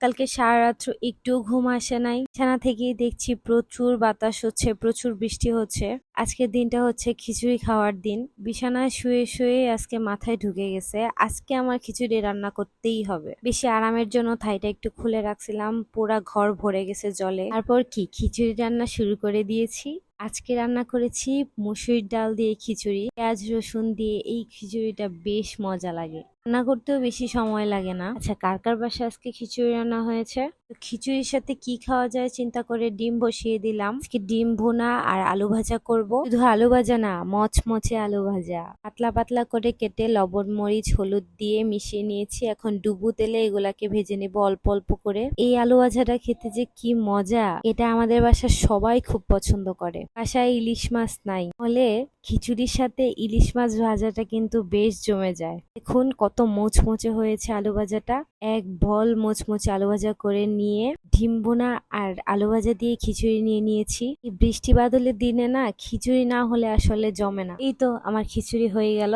কালকে সারা রাত্র একটু ঘুম আসে নাই। বিছানা থেকেই দেখছি প্রচুর বাতাস হচ্ছে, প্রচুর বৃষ্টি হচ্ছে। আজকের দিনটা হচ্ছে খিচুড়ি খাওয়ার দিন। বিছানায় শুয়ে শুয়ে আজকে মাথায় ঢুকে গেছে, আজকে আমার খিচুড়ি রান্না করতেই হবে। বেশি আরামের জন্য থাইটা একটু খুলে রাখছিলাম, পুরা ঘর ভরে গেছে জলে। তারপর কি, খিচুড়ি রান্না শুরু করে দিয়েছি। আজকে রান্না করেছি মুসুরির ডাল দিয়ে খিচুড়ি, পেঁয়াজ রসুন দিয়ে এই খিচুড়িটা বেশ মজা লাগে। রান্না করতেও বেশি সময় লাগে না। আচ্ছা কার কার বাসায় আজকে খিচুড়ি রান্না হয়েছে? খিচুড়ির সাথে কি খাওয়া যায় চিন্তা করে ডিম বসিয়ে দিলাম। আজকে ডিম ভুনা আর আলু ভাজা করব। শুধু আলু ভাজা না, মচমচে আলু ভাজা। পাতলা পাতলা করে কেটে লবণ, মরিচ, হলুদ দিয়ে মিশিয়ে নিয়েছি। এখন ডুবু তেলে এগুলাকে ভেজে নেব অল্প অল্প করে। এই আলু ভাজাটা খেতে যে কি মজা, এটা আমাদের বাসার সবাই খুব পছন্দ করে। বাসায় ইলিশ মাছ নাই, হলে খিচুড়ির সাথে ইলিশ মাছ ভাজাটা কিন্তু বেশ জমে যায়। দেখুন কত মোচমোচে হয়েছে আলু ভাজাটা। এক বল মোচমোচে আলু ভাজা করে নিয়ে ডিম বোনা আর আলু ভাজা দিয়ে খিচুড়ি নিয়ে নিয়েছি। বৃষ্টি বাদলের দিনে না খিচুড়ি না হলে আসলে জমে না। এই তো আমার খিচুড়ি হয়ে গেল।